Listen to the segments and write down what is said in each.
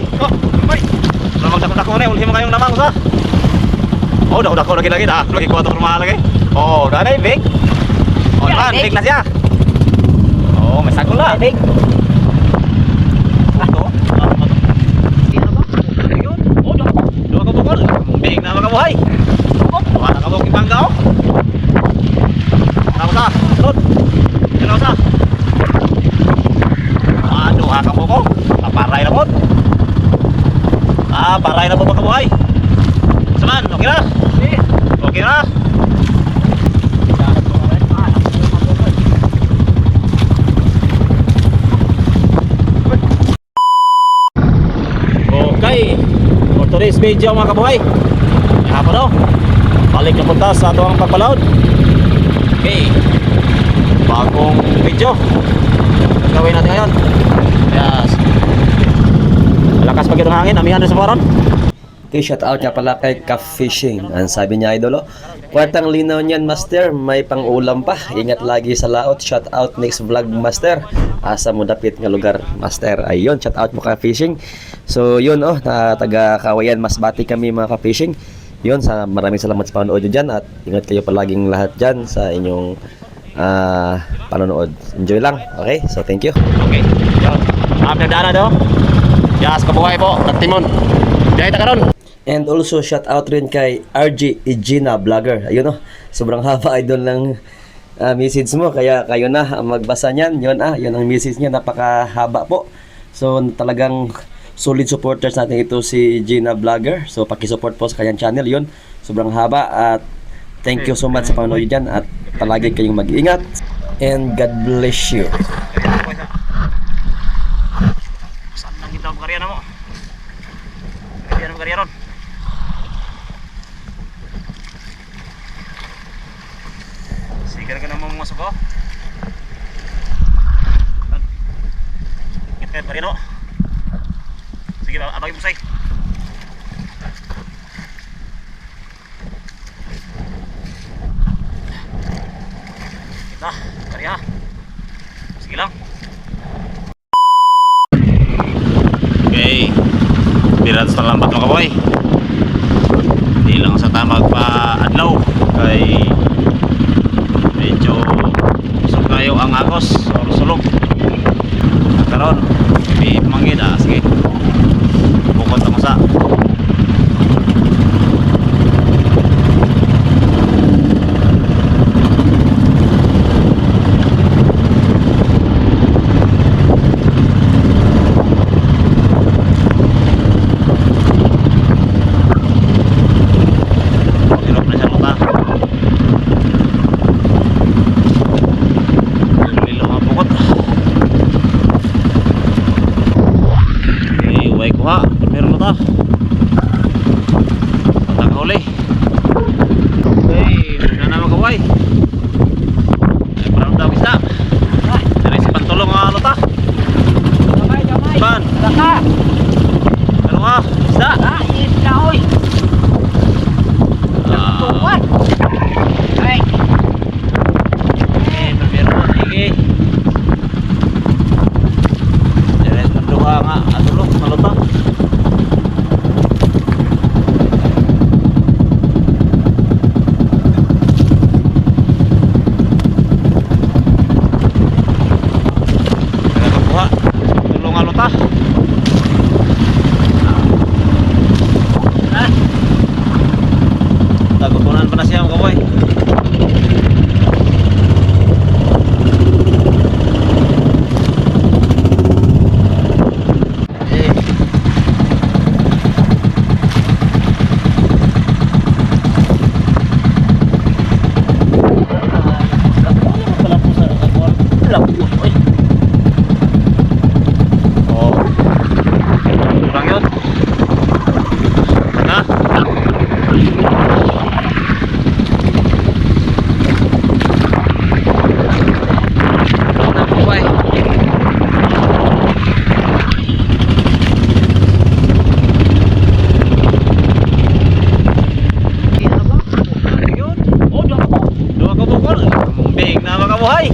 kaboy. Ko, kaboy. Lamang dako dako ni ulhi mo kayong lamang sa. Oh, dako dako lagi lagi dah. Lagi kuat rumah lagi. Oh, dah ada big. Oh, man, big. big na siya. Oh, may sakol na. Big. Ako. Ayun. Oh. Big na mga kabuhay. Oh, wala ka oh. Tama sa. Sunod. Tama sa. Ano ha ka buko? Paparay na po. Ah, paray na po mga kabuhay. Saman, okay na? Okay na? Okay. For today's video mga kabuhay. Hapon daw. Balik na punta sa ato ang pagpaload. Okay. Bagong video. Gawin natin ngayon. Yes. Malakas pag itong hangin. Amihan sa moron. Okay, shout out nga pala kay Cup Fishing. Ang sabi niya idolo, kwartang linaw niyan master, may pang-ulam pa. Ingat lagi sa laot. Shout out next vlog master. Asa mo dapit nga lugar master. Ayun, shout out mo ka fishing. So yun oh, na taga Kawayan Masbati kami mga ka-fishing. Yun, sa maraming salamat sa panonood dyan at ingat kayo palaging lahat dyan sa inyong ah, panonood. Enjoy lang. Okay, so thank you. Okay. Yan. Mga pinagdana daw. Yes, kabuhay po. Nagtimon. Diyan ta karon. And also shout out rin kay RG Igina Vlogger. Ayun oh, sobrang haba idol ng ah, message mo kaya kayo na magbasa niyan. Yun ah, yun ang message niya napakahaba po. So talagang solid supporters natin ito si Gina Vlogger. So paki-support po sa kanyang channel yun. Sobrang haba at thank you so much sa panonood dyan at palagi kayong mag-ingat and God bless you. Kita ang karya na mo? Karya na karya ron. Sige na ka na mong masok ko. Ikit ka karya no. Sige, abagin mo say. Kita, karya. Sige lang. Okay. Pirates na lambat mga kaboy. Hindi lang sa tamag pa adlaw kay medyo usok kayo ang agos or sulog. Karon, may mangid ah. Sige. Bukod ako sa Why?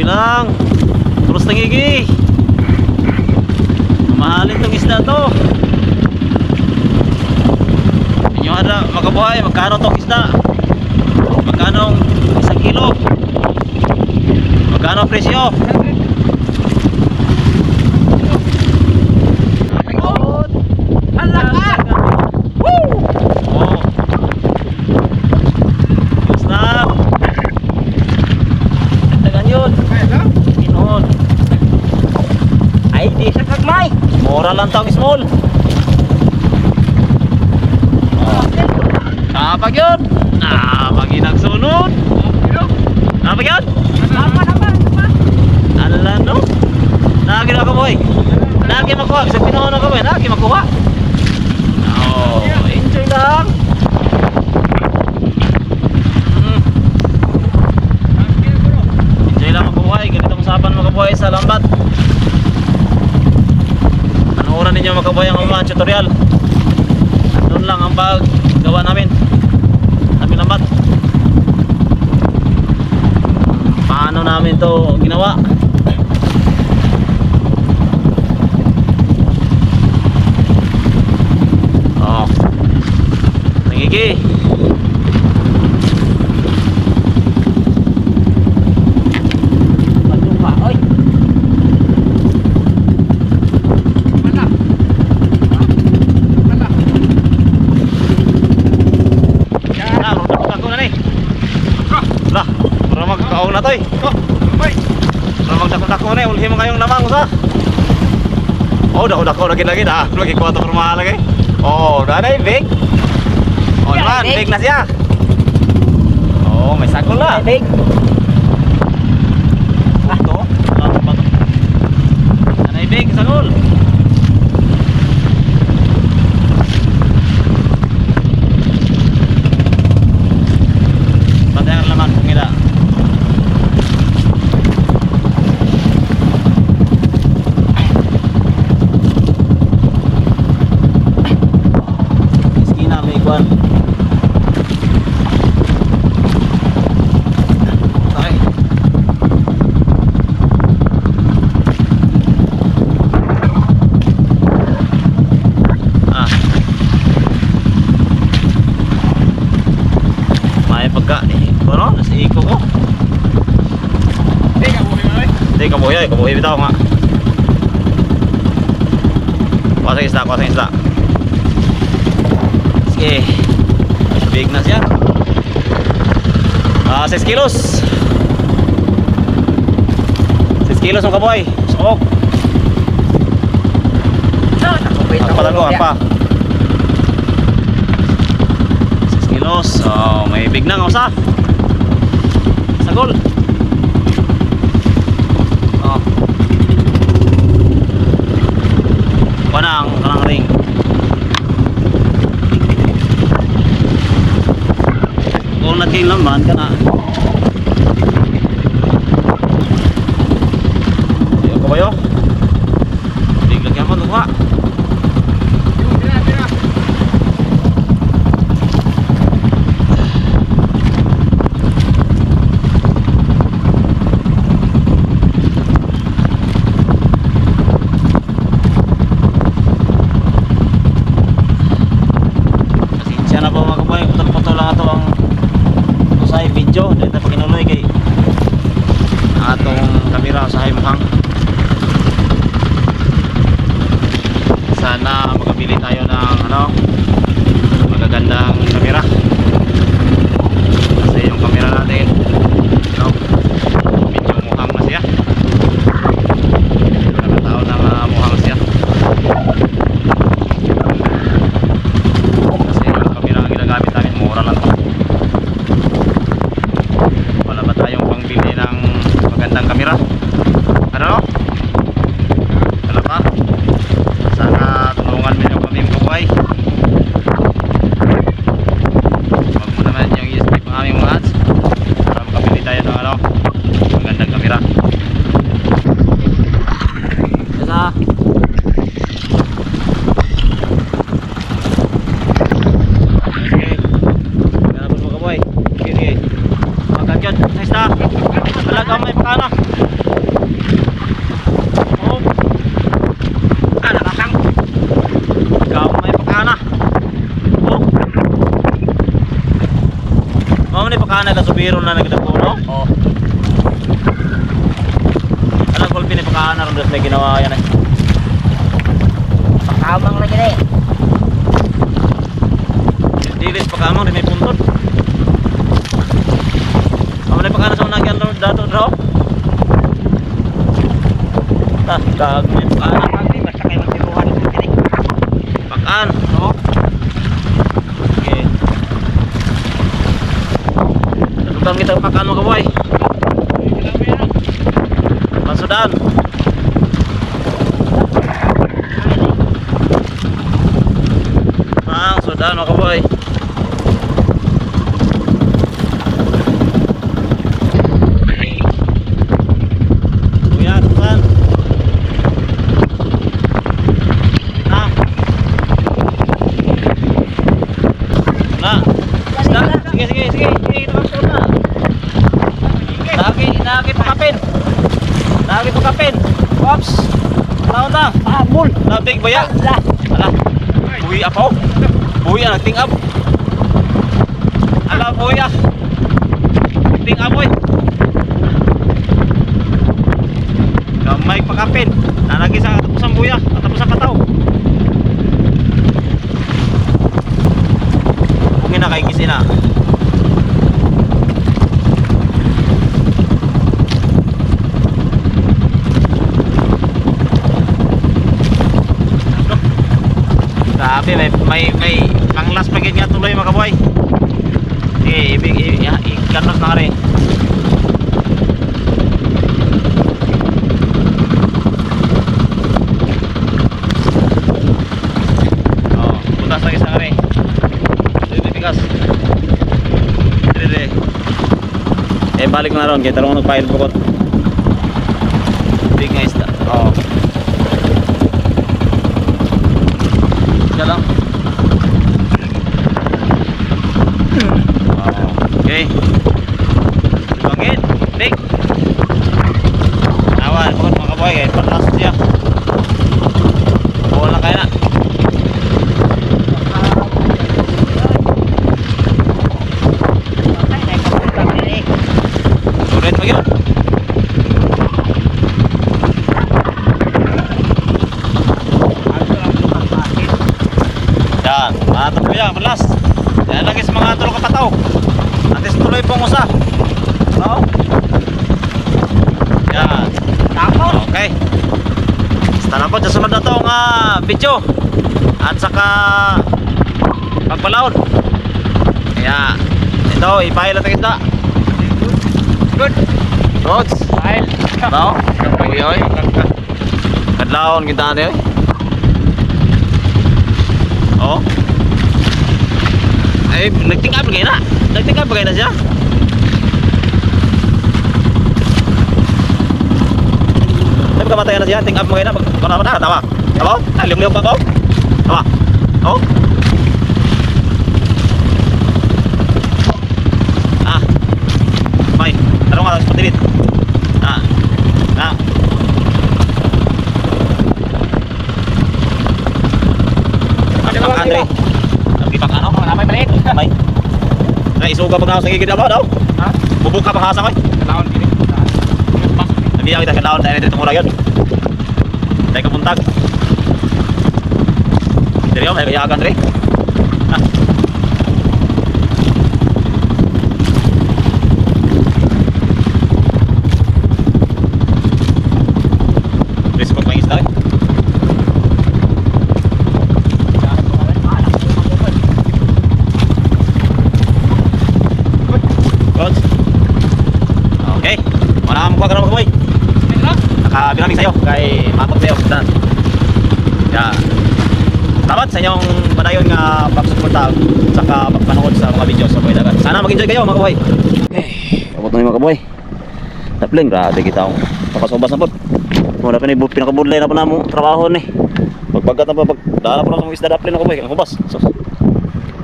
Lang. Terus tangigi. Mahalin tong isda to. Inyo ada makabuhay, magkano tong isda? Magkano isang kilo? Magkano presyo? Ayun. Hala ka. Oo. Stop. Tagan yun. Ay lang. Pinuhon. Ay, di sa kagmay. Tong small. Kapag yun. Kapag yun nagsunod. Kapag yun. Ala no. Lagi na ako boy. Lagi makuha. Sa pinuhon ako boy. Lagi makuha. Oh, enjoy lang. Mm. Enjoy lang mabuhay. Ganitong usapan makabuhay sa lambat. Ninyo makabuhay ang mga tutorial. Doon lang ang paggawa namin. Namin lambat. Paano namin to ginawa? Oh. Nagigi. Patuka, oy. Mana? Mana? Na, rudak ako na ni. Lah, para magkaong na to eh. Ay. Para magdako-dako na eh. Ulhi mo kayong lamang sa. Oh, dako-dako lagi lagi dah. Lagi kuha to rumah lagi. Oh, dah na big. Oh, Ya, naman, big. na siya. Oh, may sakol na. Big. Ah, to. Ah, ba to? Nanay big, sakol. Patay ang laman kung ila. Iskina may kwan. Okay. Ah. May pagka eh, ano, nasa iko ko. Big ako oy. Hindi, kabuhay, kabuhay bitaw nga. Kuha sa isda, kuha sa. Sige. Big na siya. Ah, 6 kilos. 6 kilos ang kabuhay. Sok. Ang palaluan pa. 6 kilos. Oh, may big na nga usa. Sagol. Kung naging laman ka na. Ayaw ko ba yun? Biglag yan mo, luha. Tira, tira. Pasensya na po mga kaboy, putol-putol lang ato ang usay video dito pa kinuloy kay atong kamera usahay mukhang sana makabili tayo ng ano magagandang na subiro na nagdako no? Oo. Alam ko pinipakaan na ron dos may ginawa yan eh. Pakamang lagi na eh. Dilis pa kamang di may puntot. Amo na pakana sa unang yan dato daw. Ta, kag may pakana. Pagli, basta kayo magsibuhan ito kini. Pakan. Oo. Okay. Tutang kita pakan mo kaboy. Masudan. Ah, sudan mo kaboy. Kuya, tuan. Na. Na. Isda. Sige, sige, sige. Sige, ito ang suot na. Naki, naki pakapin. Naki pakapin. Ops. Tao na. Ah, mul. Nabig ba yan? Ala. Buwi apaw. Ang nagting up. Ala, ah. Nagting up, oy. Gamay pakapin. Nalagi sa katapusang buya. Katapusang kataw. Kung ina kay kisi na. Grabe, may may may panglas pa gid nga tuloy mga boy. Eh, ibig i-kanos na rin. Oh, butas lagi sa rin. Dito bigas. Dire. Eh balik na ron, kaya talong nagpahil bukot. Big nga isda. Oh. Siya lang. Oh, okay. Bangit. Big. Awan, bukod mga kaboy, kaya patlas siya. Buwan lang kaya na. Ay, nagkapunta ko eh. Sulit pa yun. Ano ang lumapasin? Yan, matap ko yan, malas. Yan lagi tulong kapataw. Atis tuloy pong usa. Oo. Yan. Tapos. Okay. Basta na po sa sunod na itong ah, video. At saka pagpalaon. Kaya ito, ipahil at isda. Good. Rods. Dahil. No? Uy, oy. Kadlaon kita ate oy. Oh. Ay, nagtingkap kayo na. Nagtingkap kayo na siya. Sabi ka matayan na siya, tingkap mo kayo na. Para pa na, tawa. Tawa? Talyong-liyong pa ko? Tawa. Oh. Ah. May, tarong ka, patilit. Ah. Ah. Ano Ano ba, ba, Andre? Andre? Ang ipak ano? Oh, namay balik. May. Na isuga pag sa gigid ba daw? Ha? Bubuk ka pag hasa ko. Kailangan gini. Nabiya kita kadaon tayo dito mura yun. Tayo kapuntag. Diri yo, may kayagan diri. Ha? Risk ko pang isda eh. Good. Okay. Wala kang magwag ka na magkamoy. Nakabiraming sa'yo. Kay matot sa'yo. Dan. Yeah. Salamat sa inyong padayon nga pagsuporta saka pagpanood sa mga video sa Boy Dagat. Sana mag-enjoy kayo mga kaboy. Okay. Abot na yung mga kaboy. Napling, grabe kita akong pakasubas na po. Wala pa ni pinakabudlay na po na mo trabaho ni. Pagpagkat na pa, pag dala po na mga isda daplin ako boy. Ang kubas. So,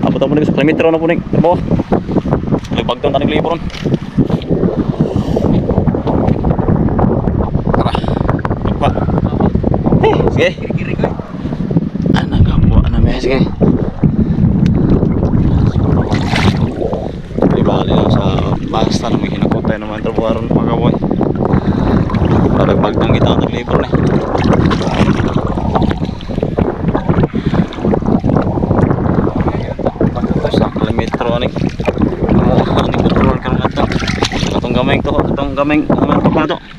abot na po na sa kilometro na po ni trabaho. Nagbagtong tanig libron. Tara. Pagpa. Eh, sige. Ano gambo ano may sige. Di bali lang sa Basta naman hinakotay naman ito buharon mga kaboy. Para pagtang kita ang labor. Ah, ka na gamay to, atong gamay, to pa to.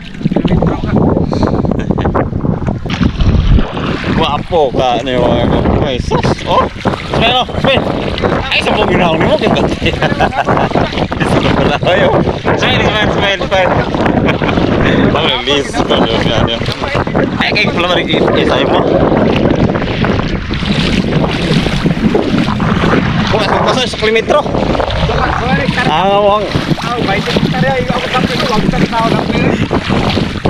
Guwapo ka ni mga kaboy. Sus. Oh. Pero, pero. Ay, sa pong ginawa mo kita. Ayo. Smile, smile, smile, smile. Ang lis ko niyo niya. Ay, kay pala mari isa mo. Kung ako pasok sa kilometro. Ah, Ah, baik itu tadi aku sampai itu aku tak tahu nak pilih.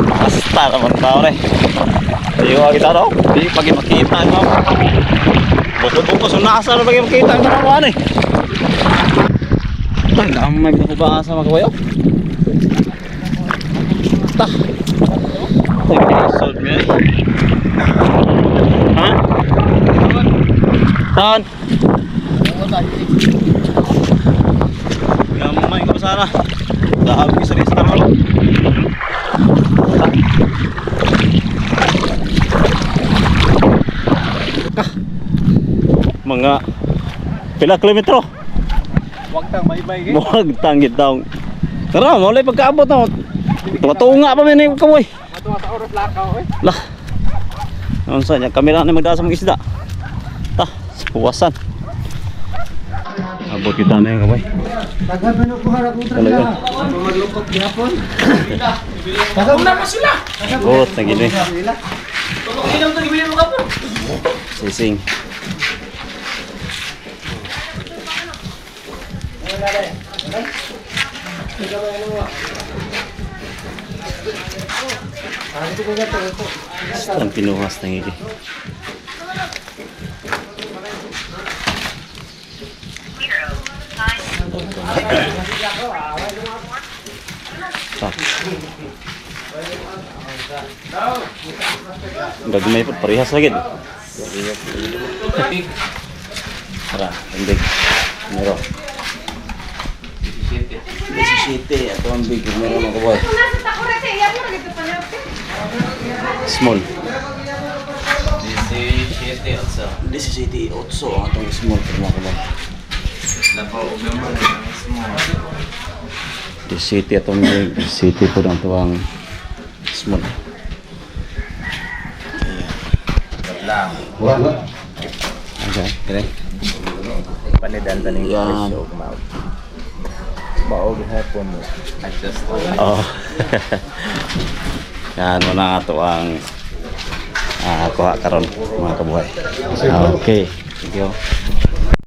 basta naman tao re. Ayo kita daw. Di pagi makita mo. Bukod ko sa nasa na pagi makita ang kuan eh. Ay, damay ko ba sa mga kawayo? Ta. Ay, sold me. Ha? Saan? Gamay ko sana. Dahil ko sa lista mo. Mga pila kilometro. Wag tang baik-baik. Muwag tanggit daw. Tara, mulai pagkaabot na. Tunga pa man yung kamoy. Matu masa oras lakaw eh. Lah. Ano sa niya? Kamera na magdasa mong isda. Ta, puwasan. Abot kita na yung kamoy. Tagal pa ko harap mo Talaga. Maglukot gihapon. Tagal na pa sila. Abot na gini. Inom to gibilin mo kapon. Sising. Ang pinuhas ng iki. Gagmay po, parehas lagi. Tara, hindi. Mero. 17, ato ang big. Mero mga kaboy. Small. 17, 8 ang atong small mga kaboy. 17 atong big. 17 po ang tuwang small. Okay, kaya. Panidan taning Yan. mouth. Bao gihapon mo. Adjust. Oh. Yan mo na ito ang ah, kuha karon mga kabuhay. Okay. Thank you.